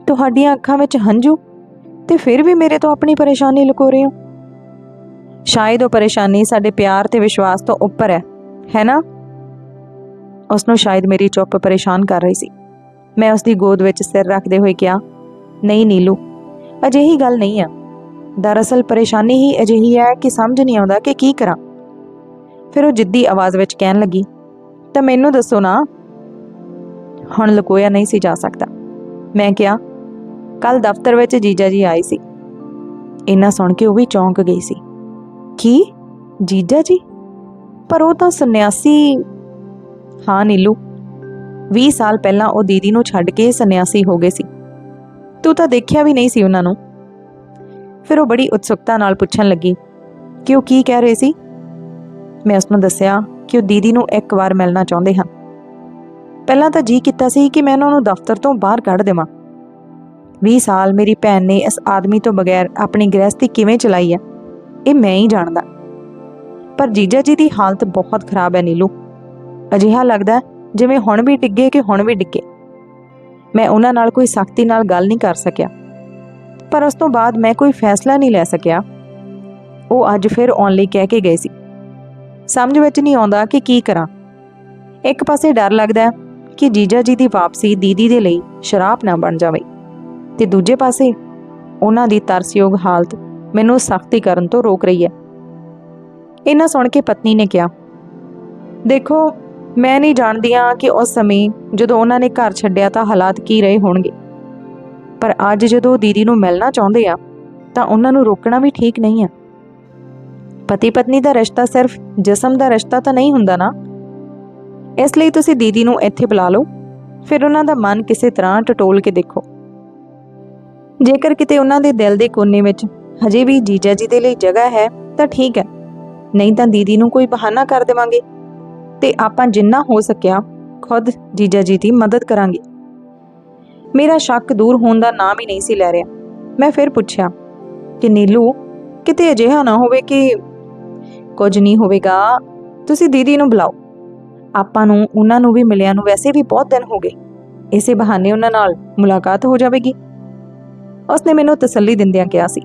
ਤੁਹਾਡੀਆਂ ਅੱਖਾਂ ਵਿੱਚ ਹੰਝੂ? ਤੇ ਫਿਰ ਵੀ ਮੇਰੇ ਤੋਂ ਆਪਣੀ ਪਰੇਸ਼ਾਨੀ ਲੁਕੋ ਰਹੇ ਹੋ? ਸ਼ਾਇਦ ਉਹ ਪਰੇਸ਼ਾਨੀ ਸਾਡੇ ਪਿਆਰ ਤੇ ਵਿਸ਼ਵਾਸ ਤੋਂ ਉੱਪਰ ਹੈ ਹੈ ਨਾ? ਉਸ ਨੂੰ ਸ਼ਾਇਦ ਮੇਰੀ ਚੁੱਪ ਪਰੇਸ਼ਾਨ ਕਰ ਰਹੀ ਸੀ। ਮੈਂ ਉਸ ਦੀ ਗੋਦ ਵਿੱਚ ਸਿਰ ਰੱਖਦੇ ਹੋਏ ਕਿਹਾ, ਨਹੀਂ ਨੀਲੂ, ਅਜਿਹੀ ਗੱਲ ਨਹੀਂ ਆ। ਦਰਅਸਲ ਪਰੇਸ਼ਾਨੀ ਹੀ ਅਜਿਹੀ ਹੈ ਕਿ ਸਮਝ ਨਹੀਂ ਆਉਂਦਾ ਕਿ ਕੀ ਕਰਾਂ। ਫਿਰ ਉਹ ਜਿੱਦੀ ਆਵਾਜ਼ ਵਿੱਚ ਕਹਿਣ ਲੱਗੀ, ਤਾਂ ਮੈਨੂੰ ਦੱਸੋ ਨਾ, ਹੁਣ ਲੁਕੋਇਆ ਨਹੀਂ ਸੀ ਜਾ ਸਕਦਾ। ਮੈਂ ਕਿਹਾ ਕੱਲ ਦਫ਼ਤਰ ਵਿੱਚ ਜੀਜਾ ਜੀ ਆਏ ਸੀ। ਇੰਨਾ ਸੁਣ ਕੇ ਉਹ ਵੀ ਚੌਂਕ ਗਈ ਸੀ। ਕੀ? ਜੀਜਾ ਜੀ? ਪਰ ਉਹ ਤਾਂ ਸੰਨਿਆਸੀ ਹਾਂ, ਨੀਲੂ। 20 ਸਾਲ ਪਹਿਲਾਂ ਉਹ ਦੀਦੀ ਨੂੰ ਛੱਡ ਕੇ ਸੰਨਿਆਸੀ ਹੋ ਗਏ ਸੀ। ਤੂੰ ਤਾਂ ਦੇਖਿਆ ਵੀ ਨਹੀਂ ਸੀ ਉਹਨਾਂ ਨੂੰ। ਫਿਰ ਉਹ ਬੜੀ ਉਤਸੁਕਤਾ ਨਾਲ ਪੁੱਛਣ ਲੱਗੀ, ਕਿ ਉਹ ਕੀ ਕਹਿ ਰਹੇ ਸੀ? ਮੈਂ ਉਸ ਨੂੰ ਦੱਸਿਆ ਕਿ ਉਹ ਦੀਦੀ ਨੂੰ ਇੱਕ ਵਾਰ ਮਿਲਣਾ ਚਾਹੁੰਦੇ ਹਨ। ਪਹਿਲਾਂ ਤਾਂ ਜੀ ਕੀਤਾ ਸੀ ਕਿ ਮੈਂ ਉਹਨਾਂ ਨੂੰ ਦਫ਼ਤਰ ਤੋਂ ਬਾਹਰ ਕੱਢ ਦੇਵਾਂ। 20 ਸਾਲ ਮੇਰੀ ਭੈਣ ਨੇ ਇਸ ਆਦਮੀ ਤੋਂ ਬਗੈਰ ਆਪਣੀ ਗ੍ਰਹਿਸਥੀ ਕਿਵੇਂ ਚਲਾਈ ਹੈ? ਇਹ ਮੈਂ ਹੀ ਜਾਣਦਾ। ਪਰ ਜੀਜਾ ਜੀ ਦੀ ਹਾਲਤ ਬਹੁਤ ਖਰਾਬ ਹੈ ਨੀਲੂ। ਅਜਿਹਾ ਲੱਗਦਾ ਜਿਵੇਂ ਹੁਣ ਵੀ ਡਿੱਗੇ ਕਿ ਹੁਣ ਵੀ ਡਿੱਗੇ। ਮੈਂ ਉਹਨਾਂ ਨਾਲ ਕੋਈ ਸਖਤੀ ਨਾਲ ਗੱਲ ਨਹੀਂ ਕਰ ਸਕਿਆ। ਪਰ ਉਸ ਤੋਂ ਬਾਅਦ ਮੈਂ ਕੋਈ ਫੈਸਲਾ ਨਹੀਂ ਲੈ ਸਕਿਆ। ਉਹ ਅੱਜ ਫਿਰ ਆਉਣ ਲਈ ਕਹਿ ਕੇ ਗਏ ਸੀ। ਸਮਝ ਵਿੱਚ ਨਹੀਂ ਆਉਂਦਾ ਕਿ ਕੀ ਕਰਾਂ। ਇੱਕ ਪਾਸੇ ਡਰ ਲੱਗਦਾ ਕਿ ਜੀਜਾ ਜੀ ਦੀ ਵਾਪਸੀ ਦੀਦੀ ਦੇ ਲਈ ਸ਼ਰਾਪ ਨਾ ਬਣ ਜਾਵੇ। ਤੇ ਦੂਜੇ ਪਾਸੇ ਉਹਨਾਂ ਦੀ ਤਰਸਯੋਗ ਹਾਲਤ ਮੈਨੂੰ ਸਖਤੀ ਕਰਨ ਤੋਂ ਰੋਕ ਰਹੀ ਹੈ। ਇਹਨਾਂ ਸੁਣ ਕੇ ਪਤਨੀ ਨੇ ਕਿਹਾ, ਦੇਖੋ, ਮੈਂ ਨਹੀਂ ਜਾਣਦੀਆਂ ਕਿ ਉਸ ਸਮੇਂ ਜਦੋਂ ਉਹਨਾਂ ਨੇ ਘਰ ਛੱਡਿਆ ਤਾਂ ਹਾਲਾਤ ਕੀ ਰਹੇ ਹੋਣਗੇ। ਪਰ ਅੱਜ ਜਦੋਂ ਦੀਦੀ ਨੂੰ ਮਿਲਣਾ ਚਾਹੁੰਦੇ ਆ, ਤਾਂ ਉਹਨਾਂ ਨੂੰ ਰੋਕਣਾ ਵੀ ਠੀਕ ਨਹੀਂ ਹੈ। ਪਤੀ ਪਤਨੀ ਦਾ ਰਿਸ਼ਤਾ ਸਿਰਫ ਜਿਸਮ ਦਾ ਰਿਸ਼ਤਾ ਤਾਂ ਨਹੀਂ ਹੁੰਦਾ ਨਾ। ਇਸ ਲਈ ਤੁਸੀਂ ਦੀਦੀ ਨੂੰ ਇੱਥੇ ਬੁਲਾ ਲਓ, ਫਿਰ ਉਹਨਾਂ ਦਾ ਮਨ ਕਿਸੇ ਤਰ੍ਹਾਂ ਟਟੋਲ ਕੇ ਦੇਖੋ। ਜੇਕਰ ਕਿਤੇ ਉਹਨਾਂ ਦੇ ਦਿਲ ਦੇ ਕੋਨੇ ਵਿੱਚ ਹਜੇ ਵੀ ਜੀਜਾ ਜੀ ਦੇ ਲਈ ਜਗ੍ਹਾ ਹੈ, ਤਾਂ ਠੀਕ ਹੈ। ਨਹੀਂ ਤਾਂ ਦੀਦੀ ਨੂੰ ਕੋਈ ਬਹਾਨਾ ਕਰ ਦੇਵਾਂਗੇ। ਤੇ ਆਪਾਂ ਜਿੰਨਾ ਹੋ ਸਕਿਆ, ਖੁਦ ਜੀਜਾ ਜੀ ਦੀ ਮਦਦ ਕਰਾਂਗੇ। ਮੇਰਾ ਸ਼ੱਕ ਦੂਰ ਹੋਣ ਦਾ ਨਾਮ ਹੀ ਨਹੀਂ ਸੀ ਲੈ ਰਿਹਾ। ਮੈਂ ਫਿਰ ਪੁੱਛਿਆ, ਕਿ ਨੀਲੂ, ਕਿਤੇ ਅਜਿਹਾ ਨਾ ਹੋਵੇ ਕਿ ਕੁਝ ਨਹੀਂ ਹੋਵੇਗਾ, ਤੁਸੀਂ ਦੀਦੀ ਨੂੰ ਬੁਲਾਓ। ਆਪਾਂ ਨੂੰ, ਉਹਨਾਂ ਨੂੰ ਵੀ, ਮਿਲਿਆ ਨੂੰ ਵੈਸੇ ਵੀ ਬਹੁਤ ਦਿਨ ਹੋ ਗਏ। ਇਸੇ ਬਹਾਨੇ ਉਹਨਾਂ ਨਾਲ ਮੁਲਾਕਾਤ ਹੋ ਜਾਵੇਗੀ। ਉਸਨੇ ਮੈਨੂੰ ਤਸੱਲੀ ਦਿੰਦਿਆਂ ਕਿਹਾ ਸੀ।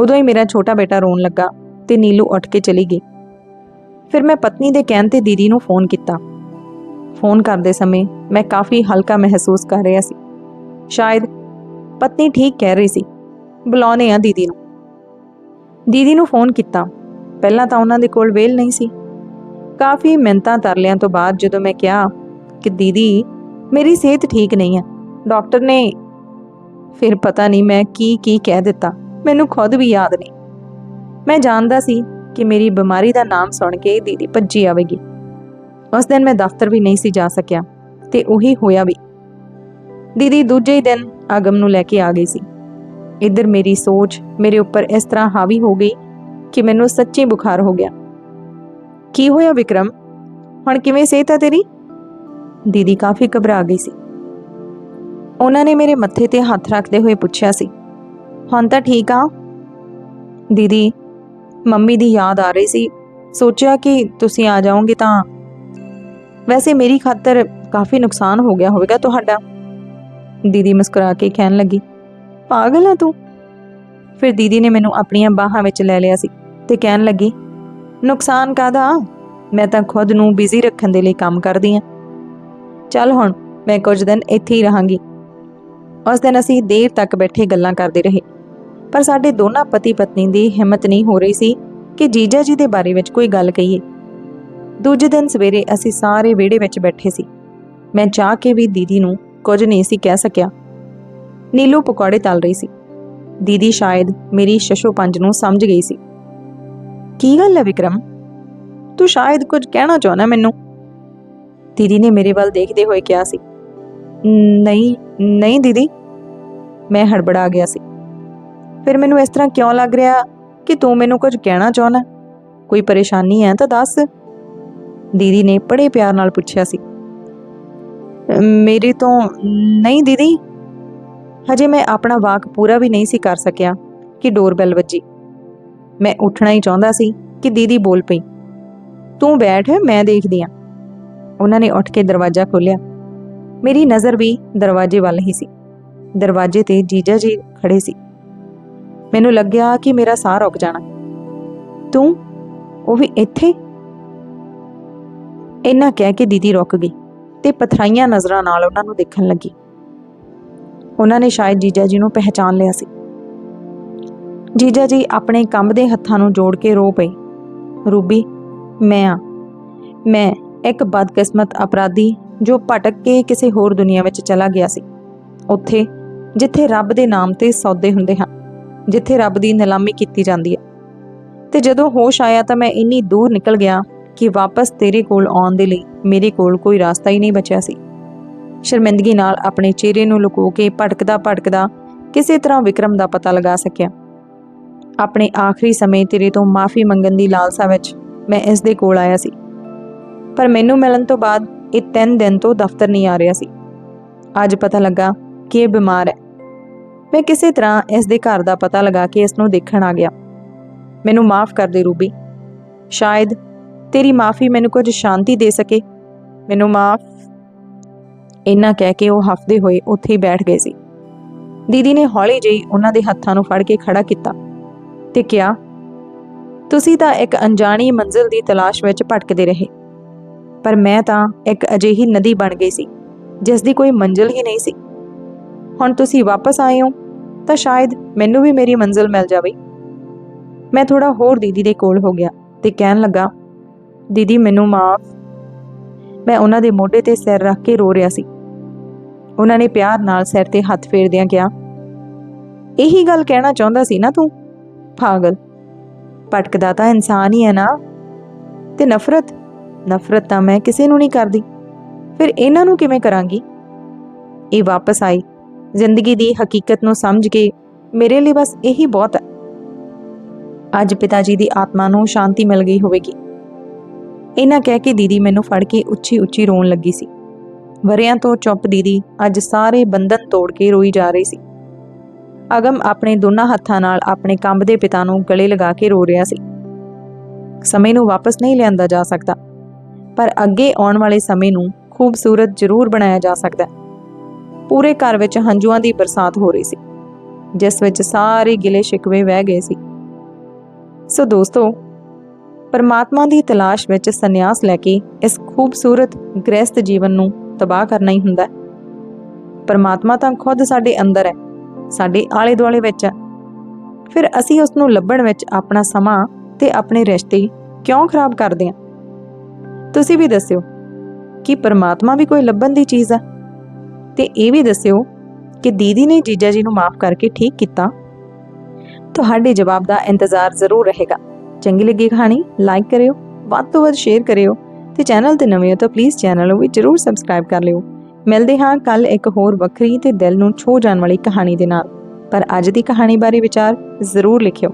ਉਦੋਂ ਹੀ ਮੇਰਾ ਛੋਟਾ ਬੇਟਾ ਰੋਣ ਲੱਗਾ ਤੇ ਨੀਲੂ ਉੱਠ ਕੇ ਚਲੀ ਗਈ। ਫਿਰ ਮੈਂ ਪਤਨੀ ਦੇ ਕਹਿਣ ਤੇ ਦੀਦੀ ਨੂੰ ਫੋਨ ਕੀਤਾ। ਫੋਨ ਕਰਦੇ ਸਮੇਂ ਮੈਂ ਕਾਫੀ ਹਲਕਾ ਮਹਿਸੂਸ ਕਰ ਰਿਹਾ ਸੀ। ਸ਼ਾਇਦ ਪਤਨੀ ਠੀਕ ਕਹਿ ਰਹੀ ਸੀ। ਬੁਲਾਉਣੇ ਆ ਦੀਦੀ ਨੂੰ। ਦੀਦੀ ਨੂੰ ਫੋਨ ਕੀਤਾ। ਪਹਿਲਾਂ ਤਾਂ ਉਹਨਾਂ ਦੇ ਕੋਲ ਵੇਲ ਨਹੀਂ ਸੀ। ਕਾਫੀ ਮਿੰਤਾਂ ਤਰਲਿਆਂ ਤੋਂ ਬਾਅਦ ਜਦੋਂ ਮੈਂ ਕਿਹਾ ਕਿ ਦੀਦੀ, ਮੇਰੀ ਸਿਹਤ ਠੀਕ ਨਹੀਂ ਹੈ, ਡਾਕਟਰ ਨੇ ਫਿਰ ਪਤਾ ਨਹੀਂ ਮੈਂ ਕੀ ਕੀ ਕਹਿ ਦਿੱਤਾ। ਮੈਨੂੰ ਖੁਦ ਵੀ ਯਾਦ ਨਹੀਂ। ਮੈਂ ਜਾਣਦਾ ਸੀ ਕਿ ਮੇਰੀ ਬਿਮਾਰੀ ਦਾ ਨਾਮ ਸੁਣ ਕੇ ਦੀਦੀ ਭੱਜੀ ਆਵੇਗੀ। ਉਸ ਦਿਨ ਮੈਂ ਦਫ਼ਤਰ ਵੀ ਨਹੀਂ ਸੀ ਜਾ ਸਕਿਆ ਤੇ ਉਹੀ ਹੋਇਆ ਵੀ। ਦੀਦੀ ਦੂਜੇ ਹੀ ਦਿਨ ਆਗਮ ਨੂੰ ਲੈ ਕੇ ਆ ਗਈ ਸੀ। ਇੱਧਰ ਮੇਰੀ ਸੋਚ ਮੇਰੇ ਉੱਪਰ ਇਸ ਤਰ੍ਹਾਂ ਹਾਵੀ ਹੋ ਗਈ ਕਿ ਮੈਨੂੰ ਸੱਚੀ ਬੁਖਾਰ ਹੋ ਗਿਆ। ਕੀ ਹੋਇਆ ਵਿਕਰਮ? ਹੁਣ ਕਿਵੇਂ ਸਿਹਤ ਹੈ ਤੇਰੀ? ਦੀਦੀ ਕਾਫੀ ਘਬਰਾ ਗਈ ਸੀ। ਉਹਨਾਂ ਨੇ ਮੇਰੇ ਮੱਥੇ ਤੇ ਹੱਥ ਰੱਖਦੇ ਹੋਏ ਪੁੱਛਿਆ ਸੀ ਹੁਣ ਤਾਂ ਠੀਕ ਆ। ਦੀਦੀ, ਮੰਮੀ ਦੀ ਯਾਦ ਆ ਰਹੀ ਸੀ। ਸੋਚਿਆ ਕਿ ਤੁਸੀਂ ਆ ਜਾਓਗੇ ਤਾਂ ਵੈਸੇ ਮੇਰੀ ਖਾਤਰ ਕਾਫੀ ਨੁਕਸਾਨ ਹੋ ਗਿਆ ਹੋਵੇਗਾ ਤੁਹਾਡਾ। ਦੀਦੀ ਮੁਸਕਰਾ ਕੇ ਕਹਿਣ ਲੱਗੀ, ਪਾਗਲ ਆ ਤੂੰ? ਫਿਰ ਦੀਦੀ ਨੇ ਮੈਨੂੰ ਆਪਣੀਆਂ ਬਾਹਾਂ ਵਿੱਚ ਲੈ ਲਿਆ ਸੀ ਤੇ ਕਹਿਣ ਲੱਗੀ, ਨੁਕਸਾਨ ਕਾਦਾ ਮੈਂ ਤਾਂ ਖੁਦ ਨੂੰ ਬਿਜ਼ੀ ਰੱਖਣ ਦੇ ਲਈ ਕੰਮ ਕਰਦੀ ਆ। ਚੱਲ ਹੁਣ, ਮੈਂ ਕੁਝ ਦਿਨ ਇੱਥੇ ਹੀ ਰਹਾਂਗੀ। ਉਸ ਦਿਨ ਅਸੀਂ ਦੇਰ ਤੱਕ ਬੈਠੇ ਗੱਲਾਂ ਕਰਦੇ ਰਹੇ। ਪਰ ਸਾਡੇ ਦੋਨਾਂ ਪਤੀ ਪਤਨੀ ਦੀ ਹਿੰਮਤ ਨਹੀਂ ਹੋ ਰਹੀ ਸੀ ਕਿ ਜੀਜਾ ਜੀ ਦੇ ਬਾਰੇ ਵਿੱਚ ਕੋਈ ਗੱਲ ਕਹੀਏ। ਦੂਜੇ ਦਿਨ ਸਵੇਰੇ ਅਸੀਂ ਸਾਰੇ ਵਿਹੜੇ ਵਿੱਚ ਬੈਠੇ ਸੀ। ਮੈਂ ਚਾਹ ਕੇ ਵੀ ਦੀਦੀ ਨੂੰ ਕੁਝ ਨਹੀਂ ਸੀ ਕਹਿ ਸਕਿਆ। ਨੀਲੂ ਪਕੌੜੇ ਤਲ ਰਹੀ ਸੀ। ਦੀਦੀ ਸ਼ਾਇਦ ਮੇਰੀ ਸ਼ਸ਼ੋ ਪੰਜ ਨੂੰ ਸਮਝ ਗਈ ਸੀ। ਕੀ ਗੱਲ ਹੈ ਵਿਕਰਮ? ਤੂੰ ਸ਼ਾਇਦ ਕੁਝ ਕਹਿਣਾ ਚਾਹਣਾ ਮੈਨੂੰ? ਦੀਦੀ ਨੇ ਮੇਰੇ ਵੱਲ ਦੇਖਦੇ ਹੋਏ ਕਿਹਾ ਸੀ। ਨਹੀਂ ਨਹੀਂ ਦੀਦੀ। ਮੈਂ ਹੜਬੜਾ ਗਿਆ ਸੀ। ਫਿਰ ਮੈਨੂੰ ਇਸ ਤਰ੍ਹਾਂ ਕਿਉਂ ਲੱਗ ਰਿਹਾ ਕਿ ਤੂੰ ਮੈਨੂੰ ਕੁਝ ਕਹਿਣਾ ਚਾਹਣਾ ਕੋਈ ਪਰੇਸ਼ਾਨੀ ਹੈ ਤਾਂ ਦੱਸ। ਦੀਦੀ ਨੇ ਬੜੇ ਪਿਆਰ ਨਾਲ ਪੁੱਛਿਆ ਸੀ। "ਅਮ, ਮੇਰੀ ਤੋਂ ਨਹੀਂ ਦੀਦੀ। ਹਜੇ ਮੈਂ ਆਪਣਾ ਵਾਕ ਪੂਰਾ ਵੀ ਨਹੀਂ ਸੀ ਕਰ ਸਕਿਆ ਕਿ ਡੋਰਬੈਲ ਵੱਜੀ। ਮੈਂ ਉੱਠਣਾ ਹੀ ਚਾਹੁੰਦਾ ਸੀ ਕਿ ਦੀਦੀ ਬੋਲ ਪਈ ਤੂੰ ਬੈਠ ਮੈਂ ਦੇਖਦੀ ਆ ਉਹਨਾਂ ਨੇ ਉੱਠ ਕੇ ਦਰਵਾਜ਼ਾ ਖੋਲ੍ਹਿਆ। ਮੇਰੀ ਨਜ਼ਰ ਵੀ ਦਰਵਾਜ਼ੇ ਵੱਲ ਹੀ ਸੀ। ਦਰਵਾਜ਼ੇ ਤੇ ਜੀਜਾ ਜੀ ਖੜੇ ਸੀ। ਮੈਨੂੰ ਲੱਗਿਆ ਕਿ ਮੇਰਾ ਸਾਹ ਰੁਕ ਜਾਣਾ। ਤੂੰ? ਉਹ ਵੀ ਇੱਥੇ? ਇੰਨਾ ਕਹਿ ਕੇ ਦੀਦੀ ਰੁਕ ਗਈ ਤੇ ਪਥਰਾਈਆਂ ਨਜ਼ਰਾਂ ਨਾਲ ਉਹਨਾਂ ਨੂੰ ਦੇਖਣ ਲੱਗੀ। ਉਹਨਾਂ ਨੇ ਸ਼ਾਇਦ ਜੀਜਾ ਜੀ ਨੂੰ ਪਹਿਚਾਨ ਲਿਆ ਸੀ। ਜੀਜਾ ਜੀ ਆਪਣੇ ਕੰਬਦੇ ਹੱਥਾਂ ਨੂੰ ਜੋੜ ਕੇ ਰੋ ਪਈ ਰੂਬੀ, ਮੈਂ ਆ। ਮੈਂ ਇੱਕ ਬਦਕਿਸਮਤ ਅਪਰਾਧੀ ਜੋ ਭਟਕ ਕੇ ਕਿਸੇ ਹੋਰ ਦੁਨੀਆ ਵਿੱਚ ਚਲਾ ਗਿਆ ਸੀ। ਉੱਥੇ, ਜਿੱਥੇ ਰੱਬ ਦੇ ਨਾਮ ਤੇ ਸੌਦੇ ਹੁੰਦੇ ਹਨ। ਜਿੱਥੇ ਰੱਬ ਦੀ ਨਿਲਾਮੀ ਕੀਤੀ ਜਾਂਦੀ ਹੈ। ਤੇ ਜਦੋਂ ਹੋਸ਼ ਆਇਆ ਤਾਂ ਮੈਂ ਇੰਨੀ ਦੂਰ ਨਿਕਲ ਗਿਆ ਕਿ ਵਾਪਸ ਤੇਰੇ ਕੋਲ ਆਉਣ ਦੇ ਲਈ ਮੇਰੇ ਕੋਲ ਕੋਈ ਰਾਸਤਾ ਹੀ ਨਹੀਂ ਬਚਿਆ ਸੀ। ਸ਼ਰਮਿੰਦਗੀ ਨਾਲ ਆਪਣੇ ਚਿਹਰੇ ਨੂੰ ਲੁਕੋ ਕੇ ਭਟਕਦਾ ਭਟਕਦਾ ਕਿਸੇ ਤਰ੍ਹਾਂ ਵਿਕਰਮ ਦਾ ਪਤਾ ਲਗਾ ਸਕਿਆ। ਆਪਣੇ ਆਖਰੀ ਸਮੇਂ ਤੇਰੇ ਤੋਂ ਮਾਫੀ ਮੰਗਣ ਦੀ ਲਾਲਸਾ ਵਿੱਚ ਮੈਂ ਇਸ ਦੇ ਕੋਲ ਆਇਆ ਸੀ। ਪਰ ਮੈਨੂੰ ਮਿਲਣ ਤੋਂ ਬਾਅਦ ਇਹ ਤਿੰਨ ਦਿਨ ਤੋਂ ਦਫ਼ਤਰ ਨਹੀਂ ਆ ਰਿਹਾ ਸੀ। ਅੱਜ ਪਤਾ ਲੱਗਾ ਕਿ ਇਹ ਬਿਮਾਰ ਹੈ। ਮੈਂ ਕਿਸੇ ਤਰ੍ਹਾਂ ਇਸ ਦੇ ਘਰ ਦਾ ਪਤਾ ਲਗਾ ਕੇ ਇਸ ਨੂੰ ਦੇਖਣ ਆ ਗਿਆ। ਮੈਨੂੰ ਮਾਫ ਕਰ ਦੇ ਰੂਬੀ। ਸ਼ਾਇਦ ਤੇਰੀ ਮਾਫੀ ਮੈਨੂੰ ਕੁਝ ਸ਼ਾਂਤੀ ਦੇ ਸਕੇ। ਮੈਨੂੰ ਮਾਫ। ਇੰਨਾ ਕਹਿ ਕੇ ਉਹ ਹਫਦੇ ਹੋਏ ਉੱਥੇ ਹੀ ਬੈਠ ਗਏ ਸੀ। ਦੀਦੀ ਨੇ ਹੌਲੀ ਜਿਹੀ ਉਹਨਾਂ ਦੇ ਹੱਥਾਂ ਨੂੰ ਫੜ ਕੇ ਖੜਾ ਕੀਤਾ ਤੇ ਕਿਹਾ, ਤੁਸੀਂ ਤਾਂ ਇੱਕ ਅਣਜਾਣੀ ਮੰਜ਼ਿਲ ਦੀ ਤਲਾਸ਼ ਵਿੱਚ ਭਟਕਦੇ ਰਹੇ। ਪਰ ਮੈਂ ਤਾਂ ਇੱਕ ਅਜਿਹੀ ਨਦੀ ਬਣ ਗਈ ਸੀ, ਜਿਸ ਦੀ ਕੋਈ ਮੰਜ਼ਿਲ ਹੀ ਨਹੀਂ ਸੀ। ਹੁਣ ਤੁਸੀਂ ਵਾਪਸ ਆਏ ਹੋ, ਤਾਂ ਸ਼ਾਇਦ ਮੈਨੂੰ ਵੀ ਮੇਰੀ ਮੰਜ਼ਿਲ ਮਿਲ ਜਾਵੇ। ਮੈਂ ਥੋੜਾ ਹੋਰ ਦੀਦੀ ਦੇ ਕੋਲ ਹੋ ਗਿਆ ਤੇ ਕਹਿਣ ਲੱਗਾ, ਦੀਦੀ, ਮੈਨੂੰ ਮਾਫ। ਮੈਂ ਉਹਨਾਂ ਦੇ ਮੋਢੇ ਤੇ ਸਿਰ ਰੱਖ ਕੇ ਰੋ ਰਿਹਾ ਸੀ। ਉਹਨਾਂ ਨੇ ਪਿਆਰ ਨਾਲ ਸਿਰ ਤੇ ਹੱਥ ਫੇਰਦਿਆਂ ਕਿਹਾ, ਇਹੀ ਗੱਲ ਕਹਿਣਾ ਚਾਹੁੰਦਾ ਸੀ ਨਾ ਤੂੰ? ਪਾਗਲ। ਭਟਕਦਾ ਤਾਂ ਇਨਸਾਨ ਹੀ ਹੈ ਨਾ। ਤੇ ਨਫ਼ਰਤ? ਨਫ਼ਰਤ ਤਾਂ ਮੈਂ ਕਿਸੇ ਨੂੰ ਨਹੀਂ ਕਰਦੀ। ਫਿਰ ਇਹਨਾਂ ਨੂੰ ਕਿਵੇਂ ਕਰਾਂਗੀ? ਇਹ ਵਾਪਸ ਆਈ। ਜ਼ਿੰਦਗੀ ਦੀ ਹਕੀਕਤ ਨੂੰ ਸਮਝ ਕੇ ਮੇਰੇ ਲਈ ਬਸ ਇਹੀ ਬਹੁਤ ਹੈ। ਅੱਜ ਪਿਤਾ ਜੀ ਦੀ ਆਤਮਾ ਨੂੰ ਸ਼ਾਂਤੀ ਮਿਲ ਗਈ ਹੋਵੇਗੀ। ਇਹਨਾਂ ਕਹਿ ਕੇ ਦੀਦੀ ਮੈਨੂੰ ਫੜ ਕੇ ਉੱਚੀ ਉੱਚੀ ਰੋਣ ਲੱਗੀ ਸੀ। ਵਰਿਆਂ ਤੋਂ ਚੁੱਪ ਦੀਦੀ ਅੱਜ ਸਾਰੇ ਬੰਧਨ ਤੋੜ ਕੇ ਰੋਈ ਜਾ ਰਹੀ ਸੀ। ਅਗਮ ਆਪਣੇ ਦੋਨਾਂ ਹੱਥਾਂ ਨਾਲ ਆਪਣੇ ਕੰਬਦੇ ਪਿਤਾ ਨੂੰ ਗਲੇ ਲਗਾ ਕੇ ਰੋ ਰਿਹਾ ਸੀ। ਸਮੇਂ ਨੂੰ ਵਾਪਸ ਨਹੀਂ ਲਿਆਂਦਾ ਜਾ ਸਕਦਾ, ਪਰ ਅੱਗੇ ਆਉਣ ਵਾਲੇ ਸਮੇਂ ਨੂੰ ਖੂਬਸੂਰਤ ਜ਼ਰੂਰ ਬਣਾਇਆ ਜਾ ਸਕਦਾ ਹੈ। ਪੂਰੇ ਘਰ ਵਿੱਚ ਹੰਝੂਆਂ ਦੀ ਬਰਸਾਤ ਹੋ ਰਹੀ ਸੀ, ਜਿਸ ਵਿੱਚ ਸਾਰੇ ਗਿਲੇ ਸ਼ਿਕਵੇ ਵਹਿ ਗਏ ਸੀ। ਸੋ ਦੋਸਤੋ, ਪਰਮਾਤਮਾ ਦੀ ਤਲਾਸ਼ ਵਿੱਚ ਸੰਨਿਆਸ ਲੈ ਕੇ ਇਸ ਖੂਬਸੂਰਤ ਗ੍ਰਸਤ ਜੀਵਨ ਨੂੰ ਤਬਾਹ ਕਰਨਾ ਹੀ ਹੁੰਦਾ ਹੈ। ਪਰਮਾਤਮਾ ਤਾਂ ਖੁਦ ਸਾਡੇ ਅੰਦਰ ਹੈ, ਸਾਡੇ ਆਲੇ ਦੁਆਲੇ ਵਿੱਚ ਹੈ। ਫਿਰ ਅਸੀਂ ਉਸ ਨੂੰ ਲੱਭਣ ਵਿੱਚ ਆਪਣਾ ਸਮਾਂ ਤੇ ਆਪਣੇ ਰਿਸ਼ਤੇ ਕਿਉਂ ਖਰਾਬ ਕਰਦੇ ਹਾਂ? ਤੁਸੀਂ ਵੀ ਦੱਸਿਓ ਕਿ ਪਰਮਾਤਮਾ ਵੀ ਕੋਈ ਲੱਭਣ ਦੀ ਚੀਜ਼ ਹੈ। ਤੇ ਇਹ ਵੀ ਦੱਸਿਓ ਕਿ ਦੀਦੀ ਨੇ ਜੀਜਾ ਜੀ ਨੂੰ ਮਾਫ ਕਰਕੇ ਠੀਕ ਕੀਤਾ। ਤੁਹਾਡੇ ਜਵਾਬ ਦਾ ਇੰਤਜ਼ਾਰ ਜ਼ਰੂਰ ਰਹੇਗਾ। ਚੰਗੀ ਲੱਗੀ ਕਹਾਣੀ ਲਾਈਕ ਕਰਿਓ, ਵੱਧ ਤੋਂ ਵੱਧ ਸ਼ੇਅਰ ਕਰਿਓ ਤੇ ਚੈਨਲ ਤੇ ਨਵੇਂ ਹੋ ਤਾਂ ਪਲੀਜ਼ ਚੈਨਲ ਨੂੰ ਵੀ ਜਰੂਰ ਸਬਸਕ੍ਰਾਈਬ ਕਰ ਲਿਓ। ਮਿਲਦੇ ਹਾਂ ਕੱਲ ਇੱਕ ਹੋਰ ਵੱਖਰੀ ਤੇ ਦਿਲ ਨੂੰ ਛੂਹ ਜਾਣ ਵਾਲੀ ਕਹਾਣੀ ਦੇ ਨਾਲ। ਪਰ ਅੱਜ ਦੀ ਕਹਾਣੀ ਬਾਰੇ ਵਿਚਾਰ ਜ਼ਰੂਰ ਲਿਖਿਓ।